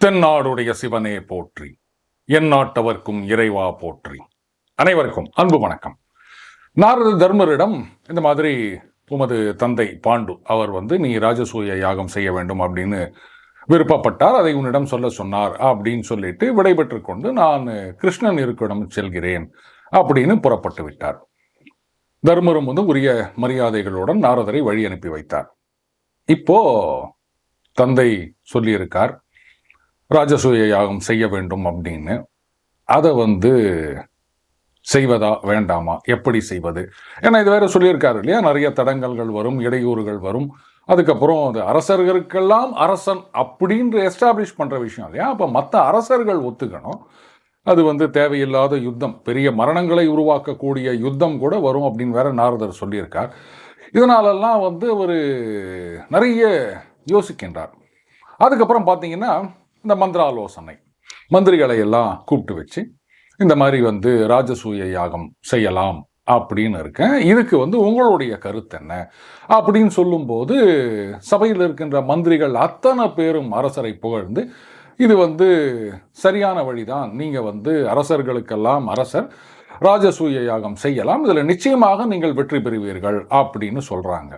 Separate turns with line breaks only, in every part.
தென்னாடுடைய சிவனே போற்றி என் நாட்டவர்க்கும் இறைவா போற்றி. அனைவருக்கும் அன்பு வணக்கம். நாரத தர்மரிடம் இந்த மாதிரி உமது தந்தை பாண்டு அவர் வந்து நீ ராஜசூய யாகம் செய்ய வேண்டும் அப்படின்னு விருப்பப்பட்டார். அதை உன்னிடம் சொல்ல சொன்னார் அப்படின்னு சொல்லிட்டு விடைபெற்று கொண்டு நான் கிருஷ்ணன் இருக்கிடம் செல்கிறேன் அப்படின்னு புறப்பட்டு விட்டார். தர்மரும் வந்து உரிய மரியாதைகளுடன் நாரதரை வழி அனுப்பி வைத்தார். இப்போ தந்தை சொல்லியிருக்கார் ராஜசூய யாகம் செய்ய வேண்டும் அப்படின்னு. அதை வந்து செய்வதா வேண்டாமா? எப்படி செய்வது? ஏன்னா இது வேற சொல்லியிருக்காரு இல்லையா? நிறைய தடங்கல்கள் வரும் இடையூறுகள் வரும். அதுக்கப்புறம் அது அரசர்களுக்கெல்லாம் அரசன் அப்படின்ற எஸ்டாப்ளிஷ் பண்ணுற விஷயம் இல்லையா? அப்போ மற்ற அரசர்கள் ஒத்துக்கணும். அது வந்து தேவையில்லாத யுத்தம் பெரிய மரணங்களை உருவாக்கக்கூடிய யுத்தம் கூட வரும் அப்படின்னு வேற நாரதர் சொல்லியிருக்கார். இதனாலெல்லாம் வந்து ஒரு நிறைய யோசிக்கின்றார். அதுக்கப்புறம் பார்த்தீங்கன்னா இந்த மந்திராலோசனை. மந்திரிகளை எல்லாம் கூப்பிட்டு வச்சு இந்த மாதிரி வந்து ராஜசூய யாகம் செய்யலாம் அப்படின்னு இருக்கேன். இதுக்கு வந்து உங்களுடைய கருத்து என்ன? அப்படின்னு சொல்லும்போது சபையில் இருக்கின்ற மந்திரிகள் அத்தனை பேரும் அரசரை புகழ்ந்து இது வந்து சரியான வழிதான். நீங்கள் வந்து அரசர்களுக்கெல்லாம் அரசர் ராஜசூய யாகம் செய்யலாம். இதில் நிச்சயமாக நீங்கள் வெற்றி பெறுவீர்கள் அப்படின்னு சொல்கிறாங்க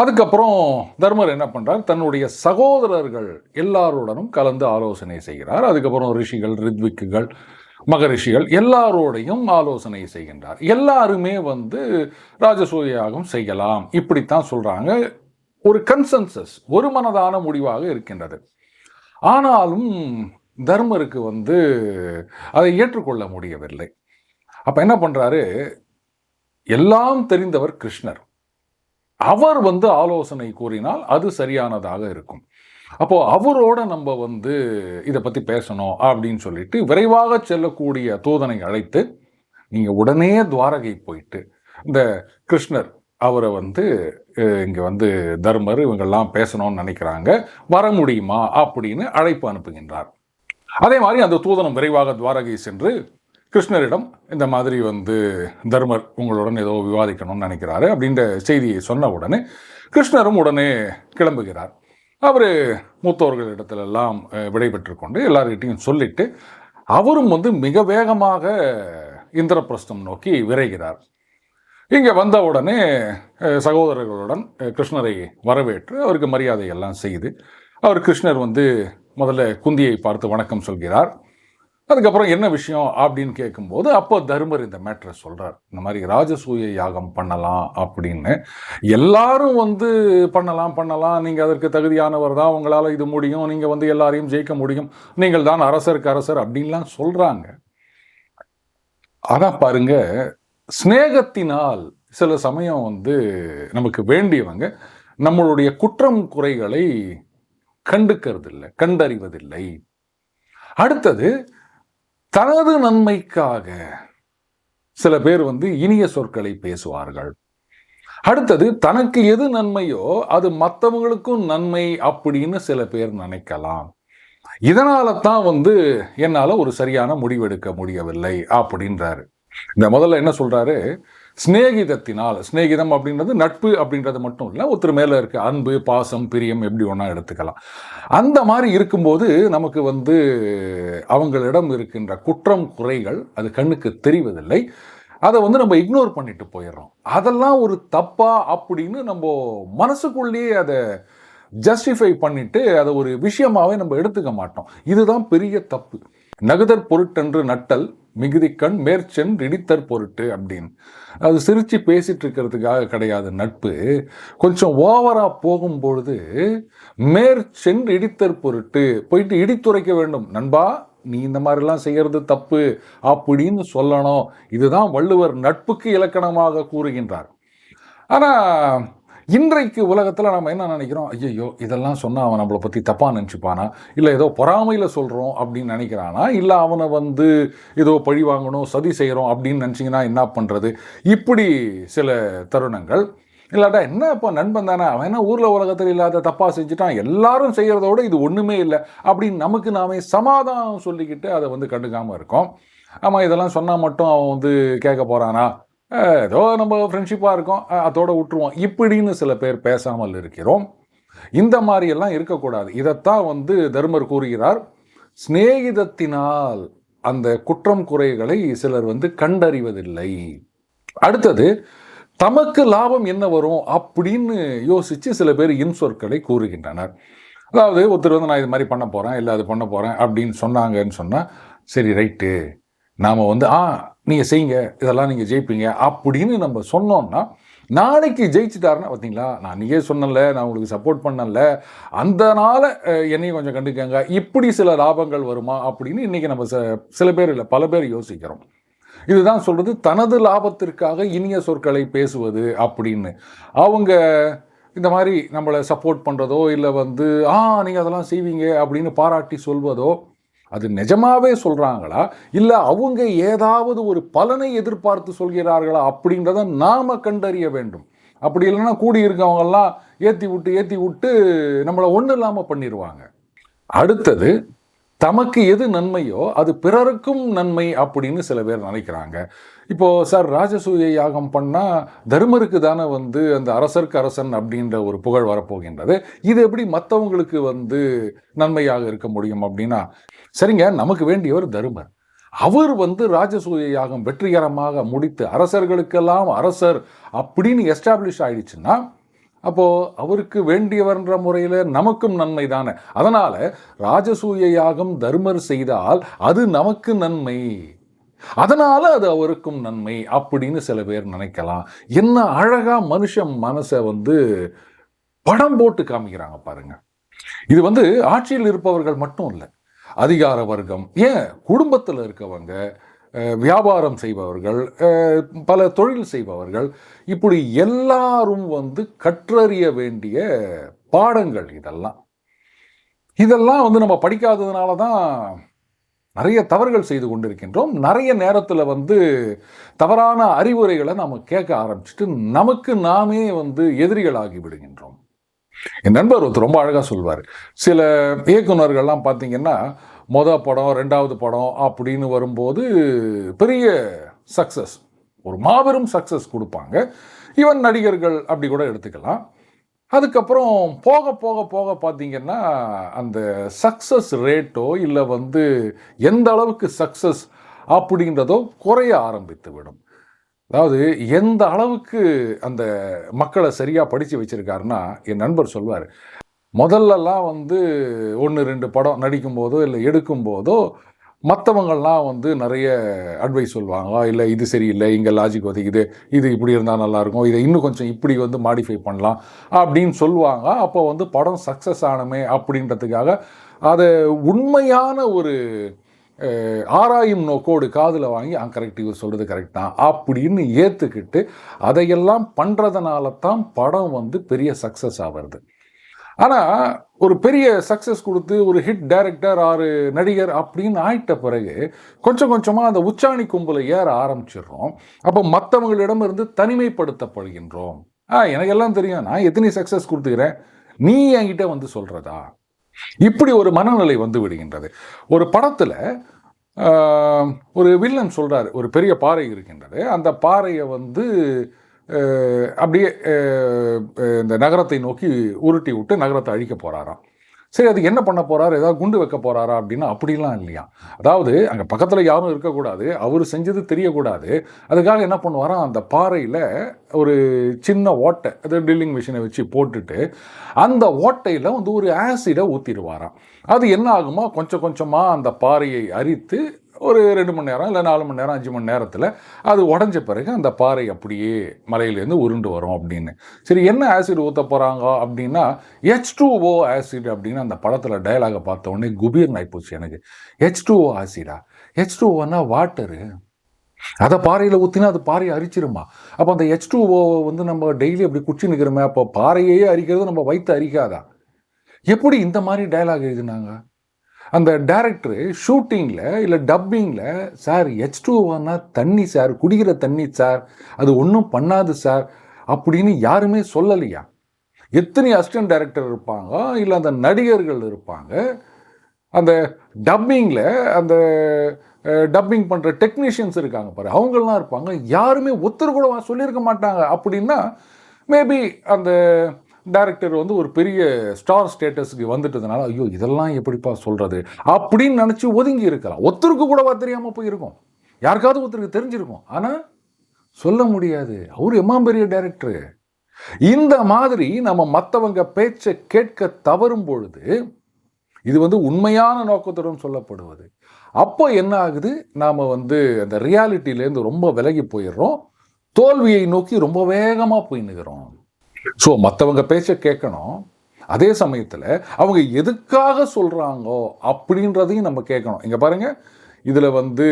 அதுக்கப்புறம் தர்மர் என்ன பண்ணுறார் தன்னுடைய சகோதரர்கள் எல்லாருடனும் கலந்து ஆலோசனை செய்கிறார். அதுக்கப்புறம் ரிஷிகள் ரித்விக்குகள் மகரிஷிகள் எல்லாரோடையும் ஆலோசனை செய்கின்றார். எல்லாருமே வந்து ராஜசூய யாகம் செய்யலாம். இப்படித்தான் சொல்கிறாங்க ஒரு கன்சென்சஸ் ஒரு மனதான முடிவாக இருக்கின்றது. ஆனாலும் தர்மருக்கு வந்து அதை ஏற்றுக்கொள்ள முடியவில்லை. அப்போ என்ன பண்ணுறாரு எல்லாம் தெரிந்தவர் கிருஷ்ணர். அவர் வந்து ஆலோசனை கூறினால் அது சரியானதாக இருக்கும். அப்போ அவரோட நம்ம வந்து இதை பத்தி பேசணும் அப்படின்னு சொல்லிட்டு விரைவாக செல்லக்கூடிய தூதனை அழைத்து நீங்க உடனே துவாரகை போயிட்டு இந்த கிருஷ்ணர் அவரை வந்து இங்கே இங்க வந்து தர்மர் இவங்கெல்லாம் பேசணும்னு நினைக்கிறாங்க வர முடியுமா அப்படின்னு அழைப்பு அனுப்புகின்றார். அதே மாதிரி அந்த தூதனம் விரைவாக துவாரகை சென்று கிருஷ்ணரிடம் இந்த மாதிரி வந்து தர்மர் உங்களுடன் ஏதோ விவாதிக்கணும்னு நினைக்கிறாரு அப்படின்ற செய்தியை சொன்ன உடனே கிருஷ்ணரும் உடனே கிளம்புகிறார். அவர் மூத்தோர்களிடத்திலெல்லாம் அஹ், விடை பெற்றுக்கொண்டு எல்லார்கிட்டையும் சொல்லிட்டு அவரும் வந்து மிக வேகமாக இந்திரபிரஸ்தம் நோக்கி விரைகிறார். இங்கே வந்த உடனே சகோதரர்களுடன் கிருஷ்ணரை வரவேற்று அவருக்கு மரியாதை எல்லாம் செய்து அவர் கிருஷ்ணர் வந்து முதல்ல குந்தியை பார்த்து வணக்கம் சொல்கிறார். அதுக்கப்புறம் என்ன விஷயம் அப்படின்னு கேட்கும்போது அப்போ தர்மர் இந்த மேட்ரை சொல்கிறார் இந்த மாதிரி ராஜசூய யாகம் பண்ணலாம் அப்படின்னு. எல்லாரும் வந்து பண்ணலாம் பண்ணலாம். நீங்கள் அதற்கு தகுதியானவர் தான். உங்களால் இது முடியும். நீங்கள் வந்து எல்லாரையும் ஜெயிக்க முடியும். நீங்கள் தான் அரசருக்கு அரசர் அப்படின்லாம் சொல்கிறாங்க ஆனால் பாருங்க சிநேகத்தினால் சில சமயம் வந்து நமக்கு வேண்டியவங்க நம்மளுடைய குற்றம் குறைகளை கண்டுக்கிறதில்லை கண்டறிவதில்லை. அடுத்தது தனது நன்மைக்காக சில பேர் வந்து இனிய சொற்களை பேசுவார்கள். அடுத்தது தனக்கு எது நன்மையோ அது மற்றவங்களுக்கும் நன்மை அப்படின்னு சில பேர் நினைக்கலாம். இதனால தான் வந்து என்னால் ஒரு சரியான முடிவெடுக்க முடியவில்லை அப்படின்றாரு. இந்த முதல்ல என்ன சொல்றாரு? சிநேகிதத்தினால் சிநேகிதம் அப்படின்றது நட்பு அப்படின்றது மட்டும் இல்லை ஒருத்தர் மேலே இருக்க அன்பு பாசம் பிரியம் எப்படி ஒன்றா எடுத்துக்கலாம். அந்த மாதிரி இருக்கும்போது நமக்கு வந்து அவங்களிடம் இருக்கின்ற குற்றம் குறைகள் அது கண்ணுக்கு தெரிவதில்லை. அதை வந்து நம்ம இக்னோர் பண்ணிட்டு போயிடுறோம். அதெல்லாம் ஒரு தப்பா அப்படின்னு நம்ம மனசுக்குள்ளேயே அதை ஜஸ்டிஃபை பண்ணிட்டு அதை ஒரு விஷயமாவே நம்ம எடுத்துக்க மாட்டோம். இதுதான் பெரிய தப்பு. நகுதற் பொருட்டென்று நட்டல் மிகுதிக்கண் மேற்சென் இடித்தற் பொருட்டு அப்படின்னு. அது சிரித்து பேசிட்டு இருக்கிறதுக்காக கிடையாது நட்பு. கொஞ்சம் ஓவராக போகும்பொழுது மேற்சென் இடித்தற் பொருட்டு போயிட்டு இடித்துரைக்க வேண்டும். நண்பா நீ இந்த மாதிரிலாம் செய்கிறது தப்பு அப்படின்னு சொல்லணும். இதுதான் வள்ளுவர் நட்புக்கு இலக்கணமாக கூறுகின்றார். ஆனால் இன்றைக்கு உலகத்தில் நம்ம என்ன நினைக்கிறோம்? ஐயோ இதெல்லாம் சொன்னால் அவன் நம்மளை பற்றி தப்பாக நினச்சிப்பானா? இல்லை ஏதோ பொறாமையில் சொல்கிறோம் அப்படின்னு நினைக்கிறானா? இல்லை அவனை வந்து ஏதோ பழி வாங்கணும் சதி செய்கிறோம் அப்படின்னு நினச்சிங்கன்னா என்ன பண்ணுறது இப்படி சில தருணங்கள். இல்லாட்டா என்ன இப்போ நண்பன் தானே? அவன் என்ன ஊரில் உலகத்தில் இல்லாத தப்பாக செஞ்சுட்டான்? எல்லாரும் செய்கிறத விட இது ஒன்றுமே இல்லை அப்படின்னு நமக்கு நாமே சமாதானம் சொல்லிக்கிட்டு அதை வந்து கண்டுக்காமல் இருக்கோம். ஆமாம் இதெல்லாம் சொன்னால் மட்டும் அவன் வந்து கேட்க போகிறானா ஏதோ நம்ம ஃப்ரெண்ட்ஷிப்பாக இருக்கோம் அதோடு அதோட விட்டுருவோம். இப்படின்னு சில பேர் பேசாமல் இருக்கிறோம். இந்த மாதிரியெல்லாம் இருக்கக்கூடாது. இதைத்தான் வந்து தர்மர் கூறுகிறார். சிநேகிதத்தினால் அந்த குற்றம் குறைகளை சிலர் வந்து கண்டறிவதில்லை. அடுத்தது தமக்கு லாபம் என்ன வரும்? அப்படின்னு யோசித்து சில பேர் இன்சொற்களை கூறுகின்றனர். அதாவது ஒருத்தர் வந்து நான் இது மாதிரி பண்ண போகிறேன் இல்லை அது பண்ண போகிறேன் அப்படின்னு சொன்னாங்கன்னு சொன்னால் சரி ரைட்டு. நாம் வந்து ஆ நீங்கள் செய்யுங்க இதெல்லாம் நீங்கள் ஜெயிப்பீங்க அப்படின்னு நம்ம சொன்னோம்னா நாளைக்கு ஜெயிச்சிட்டாருன்னா பார்த்தீங்களா நான் நீயே சொன்னல நான் உங்களுக்கு சப்போர்ட் பண்ணல அந்தனால என்னையும் கொஞ்சம் கண்டுக்கங்க. இப்படி சில லாபங்கள் வருமா அப்படின்னு இன்றைக்கி நம்ம ச- சில பேர் இல்லை பல பேர் யோசிக்கிறோம். இதுதான் சொல்கிறது தனது லாபத்திற்காக இனிய சொற்களை பேசுவது அப்படின்னு. அவங்க இந்த மாதிரி நம்மளை சப்போர்ட் பண்ணுறதோ இல்லை வந்து ஆ நீங்கள் அதெல்லாம் செய்வீங்க அப்படின்னு பாராட்டி சொல்வதோ அது நிஜமாவே சொல்கிறாங்களா இல்லை அவங்க ஏதாவது ஒரு பலனை எதிர்பார்த்து சொல்கிறார்களா? அப்படின்றத நாம் கண்டறிய வேண்டும். அப்படி இல்லைன்னா கூடி இருக்கவங்கெல்லாம் ஏற்றி விட்டு ஏற்றி விட்டு நம்மளை ஒன்றும் இல்லாமல் பண்ணிடுவாங்க அடுத்தது தமக்கு எது நன்மையோ அது பிறருக்கும் நன்மை அப்படின்னு சில பேர் நினைக்கிறாங்க. இப்போது சார் ராஜசூய யாகம் பண்ணால் தர்மருக்கு தானே வந்து அந்த அரசருக்கு அரசன் அப்படின்ற ஒரு புகழ் வரப்போகின்றது. இது எப்படி மற்றவங்களுக்கு வந்து நன்மையாக இருக்க முடியும் அப்படின்னா சரிங்க நமக்கு வேண்டியவர் தருமர். அவர் வந்து ராஜசூய யாகம் வெற்றிகரமாக முடித்து அரசர்களுக்கெல்லாம் அரசர் அப்படின்னு எஸ்டாப்ளிஷ் ஆயிடுச்சுன்னா அப்போது அவருக்கு வேண்டியவர்ன்ற முறையில் நமக்கும் நன்மை தானே. அதனால் ராஜசூய யாகம் தர்மர் செய்தால் அது நமக்கு நன்மை. அதனால் அது அவருக்கும் நன்மை அப்படின்னு சில பேர் நினைக்கலாம். என்ன அழகாக மனுஷன் மனசை வந்து படம் போட்டு காமிக்கிறாங்க பாருங்க. இது வந்து ஆட்சியில் இருப்பவர்கள் மட்டும் இல்லை அதிகார வர்க்கம். ஏன்? குடும்பத்தில் இருக்கவங்க வியாபாரம் செய்பவர்கள் பல தொழில் செய்பவர்கள் இப்படி எல்லாரும் வந்து கற்றறிய வேண்டிய பாடங்கள் இதெல்லாம். இதெல்லாம் வந்து நம்ம படிக்காததுனால தான் நிறைய தவறுகள் செய்து கொண்டிருக்கின்றோம். நிறைய நேரத்தில் வந்து தவறான அறிவுரைகளை நம்ம கேட்க ஆரம்பிச்சுட்டு நமக்கு நாமே வந்து எதிரிகளாகி விடுகின்றோம். என் நண்பர் ஒருத்தர் ரொம்ப அழகாக சொல்வார். சில இயக்குனர்கள்லாம் பார்த்தீங்கன்னா மொதல் படம் ரெண்டாவது படம் அப்படின்னு வரும்போது பெரிய சக்ஸஸ் ஒரு மாபெரும் சக்ஸஸ் கொடுப்பாங்க. ஈவன் நடிகர்கள் அப்படி கூட எடுத்துக்கலாம். அதுக்கப்புறம் போக போக போக பார்த்தீங்கன்னா அந்த சக்ஸஸ் ரேட்டோ இல்லை வந்து எந்த அளவுக்கு சக்ஸஸ் அப்படின்றதோ குறைய ஆரம்பித்து விடும். அதாவது எந்த அளவுக்கு அந்த மக்களை சரியாக படித்து வச்சிருக்காருன்னா என் நண்பர் சொல்வார் முதல்லலாம் வந்து ஒன்று ரெண்டு படம் நடிக்கும்போதோ இல்லை எடுக்கும்போதோ மற்றவங்கள்லாம் வந்து நிறைய அட்வைஸ் சொல்லுவாங்க. இல்லை இது சரியில்லை இங்கே லாஜிக் ஒதுக்குது இது இப்படி இருந்தால் நல்லாயிருக்கும் இதை இன்னும் கொஞ்சம் இப்படி வந்து மாடிஃபை பண்ணலாம் அப்படின்னு சொல்லுவாங்க. அப்போ வந்து படம் சக்ஸஸ் ஆனமே அப்படின்றதுக்காக அதை உண்மையான ஒரு ஆராயும் நோக்கோடு காதில் வாங்கி ஆ கரெக்ட் இவர் சொல்கிறது கரெக்ட் தான் அப்படின்னு ஏற்றுக்கிட்டு அதையெல்லாம் பண்ணுறதுனால தான் படம் வந்து பெரிய சக்ஸஸ் ஆகிறது ஆனால் ஒரு பெரிய சக்ஸஸ் கொடுத்து ஒரு ஹிட் டைரக்டர் ஆறு நடிகர் அப்படின்னு ஆயிட்ட பிறகு கொஞ்சம் கொஞ்சமாக அந்த உச்சாணி கும்பலை ஏற ஆரம்பிச்சிடுறோம். அப்போ மற்றவங்களிடமிருந்து தனிமைப்படுத்தப்படுகின்றோம். ஆ எனக்கு எல்லாம் தெரியும் நான் எத்தனை சக்ஸஸ் கொடுத்துக்கிறேன்? நீ என்கிட்ட வந்து சொல்கிறதா இப்படி ஒரு மனநிலை வந்து விடுகின்றது. ஒரு படத்தில் ஒரு வில்லன் சொல்கிறாரு ஒரு பெரிய பாறை இருக்கின்றது. அந்த பாறையை வந்து அப்படியே இந்த நகரத்தை நோக்கி உருட்டி விட்டு நகரத்தை அழிக்க போகிறாராம் சரி அதுக்கு என்ன பண்ண போகிறாரு ஏதாவது குண்டு வைக்க போகிறாரா அப்படின்னா அப்படிலாம் இல்லையா? அதாவது அங்கே பக்கத்தில் யாரும் இருக்கக்கூடாது. அவர் செஞ்சது தெரியக்கூடாது. அதுக்காக என்ன பண்ணுவாராம் அந்த பாறையில் ஒரு சின்ன ஓட்டை அது ட்ரில்லிங் மிஷினை வச்சு போட்டுட்டு அந்த ஓட்டையில் வந்து ஒரு ஆசிடை ஊற்றிடுவாராம் அது என்ன ஆகுமோ? கொஞ்சம் கொஞ்சமாக அந்த பாறையை அரித்து ஒரு ரெண்டு மணி நேரம் இல்லை நாலு மணி நேரம் அஞ்சு மணி நேரத்தில் அது உடஞ்ச பிறகு அந்த பாறை அப்படியே மலையிலேருந்து உருண்டு வரும் அப்படின்னு. சரி என்ன ஆசிட் ஊற்ற போகிறாங்க அப்படின்னா ஹெச் டூ ஓ ஆசிட் அப்படின்னு அந்த படத்தில் டயலாகை பார்த்த உடனே குபீர்னு ஆகிப்போச்சு எனக்கு ஹெச் டூ ஓ ஆசிடா ஹெச் டூ ஓனா வாட்டரு அதை பாறையில் ஊற்றினா அது பாறையை அரிச்சிருமா? அப்போ அந்த ஹெச் டூ ஓவை வந்து நம்ம டெய்லி அப்படி குச்சி நிற்கிறோமே அப்போ பாறையே அரிக்கிறது நம்ம வயிற்று அரிக்காதா? எப்படி இந்த மாதிரி டயலாக் எழுதினாங்க? அந்த டேரக்டரு ஷூட்டிங்கில் இல்லை டப்பிங்கில் சார் ஹெச் டூவானா தண்ணி சார் குடிக்கிற தண்ணி சார் அது ஒன்றும் பண்ணாது சார் அப்படின்னு யாருமே சொல்லலையா? எத்தனை அசிஸ்டன்ட் டைரக்டர் இருப்பாங்க இல்லை அந்த நடிகர்கள் இருப்பாங்க அந்த டப்பிங்கில் அந்த டப்பிங் பண்ணுற டெக்னீஷியன்ஸ் இருக்காங்க பாரு அவங்கெல்லாம் இருப்பாங்க யாருமே ஒருத்தர் கூட சொல்லியிருக்க மாட்டாங்க அப்படின்னா மேபி அந்த டைரக்டர் வந்து ஒரு பெரிய ஸ்டார் ஸ்டேட்டஸ்க்கு வந்துட்டதுனால ஐயோ இதெல்லாம் எப்படிப்பா சொல்கிறது அப்படின்னு நினச்சி ஒதுங்கி இருக்கலாம். ஒருத்தருக்கு கூடவா தெரியாமல் போயிருக்கோம். யாருக்காவது ஒருத்தருக்கு தெரிஞ்சிருக்கும். ஆனால் சொல்ல முடியாது. அவர் எம்மாம் பெரிய டைரக்டர் இந்த மாதிரி நம்ம மற்றவங்க பேச்சை கேட்க தவறும் பொழுது இது வந்து உண்மையான நோக்கத்துடன் சொல்லப்படுவது. அப்போ என்ன ஆகுது? நாம் வந்து அந்த ரியாலிட்டியிலேருந்து ரொம்ப விலகி போயிடுறோம். தோல்வியை நோக்கி ரொம்ப வேகமாக போய் ஸோ மற்றவங்க பேச்சை கேட்கணும். அதே சமயத்தில் அவங்க எதுக்காக சொல்கிறாங்கோ அப்படின்றதையும் நம்ம கேட்கணும். இங்கே பாருங்க. இதில் வந்து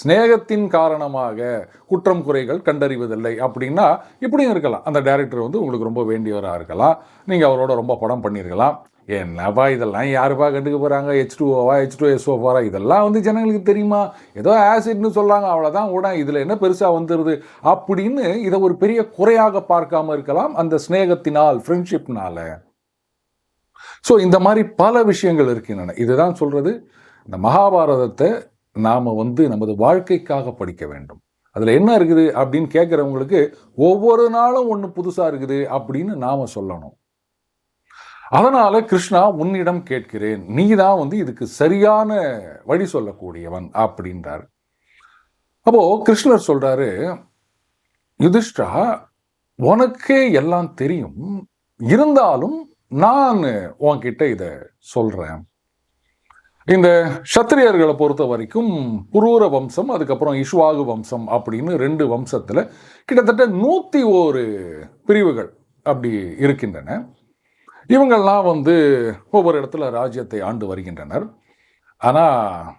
சிநேகத்தின் காரணமாக குற்றம் குறைகள் கண்டறிவதில்லை அப்படின்னா இப்படியும் இருக்கலாம். அந்த டேரக்டர் வந்து உங்களுக்கு ரொம்ப வேண்டியவராக இருக்கலாம். நீங்கள் அவரோட ரொம்ப படம் பண்ணியிருக்கலாம். என்னப்பா இதெல்லாம் யாருப்பா கண்டுக்க போகிறாங்க ஹெச் டூ ஓவா ஹெச் டூ எஸ் ஓவா இதெல்லாம் வந்து ஜனங்களுக்கு தெரியுமா? ஏதோ ஆசிட்னு சொல்கிறாங்க அவ்வளோதான் கூட இதில் என்ன பெருசாக வந்துடுது அப்படின்னு இதை ஒரு பெரிய குறையாக பார்க்காம இருக்கலாம் அந்த சிநேகத்தினால் ஃப்ரெண்ட்ஷிப்னால ஸோ இந்த மாதிரி பல விஷயங்கள் இருக்கின்றன. இதுதான் சொல்கிறது இந்த மகாபாரதத்தை நாம் வந்து நமது வாழ்க்கைக்காக படிக்க வேண்டும். அதில் என்ன இருக்குது அப்படின்னு கேட்குறவங்களுக்கு ஒவ்வொரு நாளும் ஒன்று புதுசாக இருக்குது அப்படின்னு நாம் சொல்லணும். அதனால் கிருஷ்ணா உன்னிடம் கேட்கிறேன். நீ தான் வந்து இதுக்கு சரியான வழி சொல்லக்கூடியவன் அப்படின்றார். அப்போ கிருஷ்ணர் சொல்றாரு யுதிஷ்டா உனக்கே எல்லாம் தெரியும். இருந்தாலும் நான் உன்கிட்ட இதை சொல்கிறேன் இந்த சத்திரியர்களை பொறுத்த வரைக்கும் புரூர வம்சம் அதுக்கப்புறம் இஷ்வாகு வம்சம் அப்படின்னு ரெண்டு வம்சத்தில் கிட்டத்தட்ட நூற்றி ஒரு பிரிவுகள் அப்படி இருக்கின்றன. இவங்கள்லாம் வந்து ஒவ்வொரு இடத்துல ராஜ்யத்தை ஆண்டு வருகின்றனர். ஆனால்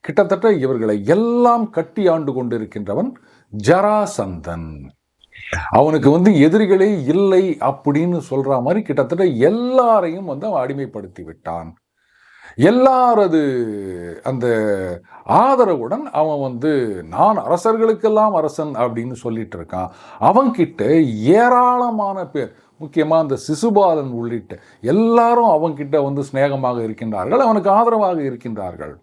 கிட்டத்தட்ட இவர்களை எல்லாம் கட்டி ஆண்டு கொண்டிருக்கின்றவன் ஜராசந்தன். அவனுக்கு வந்து எதிரிகளே இல்லை அப்படின்னு சொல்கிற மாதிரி கிட்டத்தட்ட எல்லாரையும் வந்து அவன் அடிமைப்படுத்தி விட்டான். எல்லாரது அந்த ஆதரவுடன் அவன் வந்து நான் அரசர்களுக்கெல்லாம் அரசன் அப்படின்னு சொல்லிட்டு இருக்கான். அவன்கிட்ட ஏராளமான பேர் முக்கியமாக அந்த சிசுபாலன் உள்ளிட்ட எல்லாரும் அவன்கிட்ட வந்து ஸ்நேகமாக இருக்கின்றார்கள் அவனுக்கு ஆதரவாக இருக்கின்றார்கள்.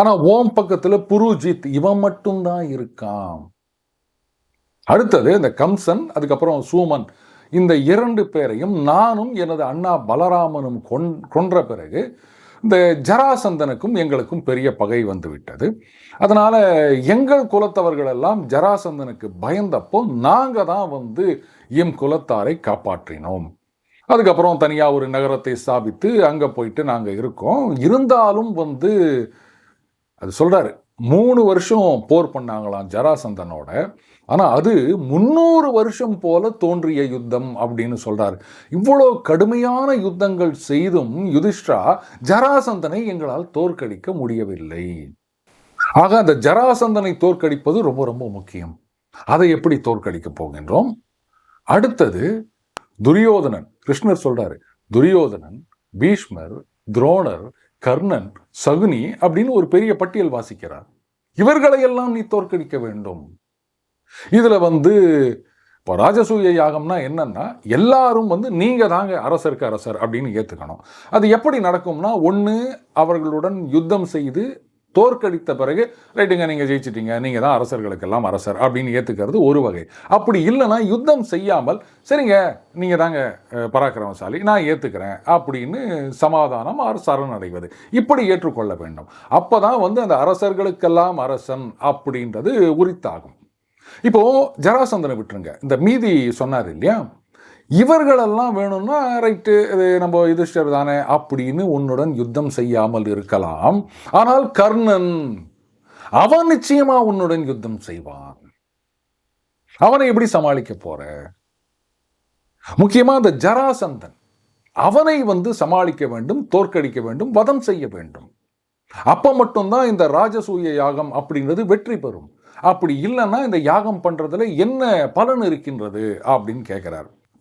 ஆனால் ஓம் பக்கத்தில் புருஜித் இவன் மட்டும்தான் இருக்கான். அடுத்தது இந்த கம்சன் அதுக்கப்புறம் சூமன் இந்த இரண்டு பேரையும் நானும் எனது அண்ணா பலராமனும் கொன் கொன்ற பிறகு இந்த ஜராசந்தனுக்கும் எங்களுக்கும் பெரிய பகை வந்துவிட்டது. அதனால் எங்கள் குலத்தவர்கள் எல்லாம் ஜராசந்தனுக்கு பயந்தப்போ நாங்கள் தான் வந்து எம் குலத்தாரை காப்பாற்றினோம். அதுக்கப்புறம் தனியாக ஒரு நகரத்தை ஸ்தாபித்து அங்கே போயிட்டு நாங்கள் இருக்கோம். இருந்தாலும் வந்து அது சொல்கிறாரு மூணு வருஷம் போர் பண்ணாங்களாம் ஜராசந்தனோட. ஆனால் அது முந்நூறு வருஷம் போல தோன்றிய யுத்தம் அப்படின்னு சொல்கிறார் இவ்வளோ கடுமையான யுத்தங்கள் செய்தும் யுதிஷ்டா ஜராசந்தனை எங்களால் தோற்கடிக்க முடியவில்லை. ஆக அந்த ஜராசந்தனை தோற்கடிப்பது ரொம்ப ரொம்ப முக்கியம். அதை எப்படி தோற்கடிக்க போகின்றோம்? அடுத்தது துரியோதனன் கிருஷ்ணர் சொல்கிறாரு துரியோதனன் பீஷ்மர் துரோணர் கர்ணன் சகுனி அப்படின்னு ஒரு பெரிய பட்டியல் வாசிக்கிறார். இவர்களையெல்லாம் நீ தோற்கடிக்க வேண்டும். இதுல வந்து இப்போ ராஜசூய யாகம்னா என்னன்னா எல்லாரும் வந்து நீங்கள் தாங்க அரசருக்கு அரசர் அப்படின்னு ஏற்றுக்கணும் அது எப்படி நடக்கும்னா ஒன்று அவர்களுடன் யுத்தம் செய்து தோற்கடித்த பிறகு ரைட்டுங்க நீங்கள் ஜெயிச்சிட்டீங்க. நீங்கள் தான் அரசர்களுக்கெல்லாம் அரசர் அப்படின்னு ஏற்றுக்கிறது ஒரு வகை. அப்படி இல்லைன்னா யுத்தம் செய்யாமல் சரிங்க நீங்கள் தாங்க பராக்கிரமசாலி நான் ஏற்றுக்கிறேன் அப்படின்னு சமாதானம் அரசரன் சரணடைவது. இப்படி ஏற்றுக்கொள்ள வேண்டும். அப்போ தான் வந்து அந்த அரசர்களுக்கெல்லாம் அரசன் அப்படின்றது உரித்தாகும். இப்போது ஜராசந்தனை விட்டுருங்க. இந்த மீதி சொன்னார் இல்லையா? இவர்களெல்லாம் வேணும்னா ரைட்டு இது நம்ம யுதிஷ்டர் தானே அப்படின்னு உன்னுடன் யுத்தம் செய்யாமல் இருக்கலாம். ஆனால் கர்ணன் அவன் நிச்சயமா உன்னுடன் யுத்தம் செய்வான். அவனை எப்படி சமாளிக்க போற? முக்கியமா அந்த ஜராசந்தன் அவனை வந்து சமாளிக்க வேண்டும் தோற்கடிக்க வேண்டும் வதம் செய்ய வேண்டும். அப்ப மட்டும்தான் இந்த ராஜசூய யாகம் அப்படிங்கிறது வெற்றி பெறும். அப்படி இல்லைன்னா இந்த யாகம் பண்றதுல என்ன பலன் இருக்கின்றது அப்படின்னு கேட்கிறார்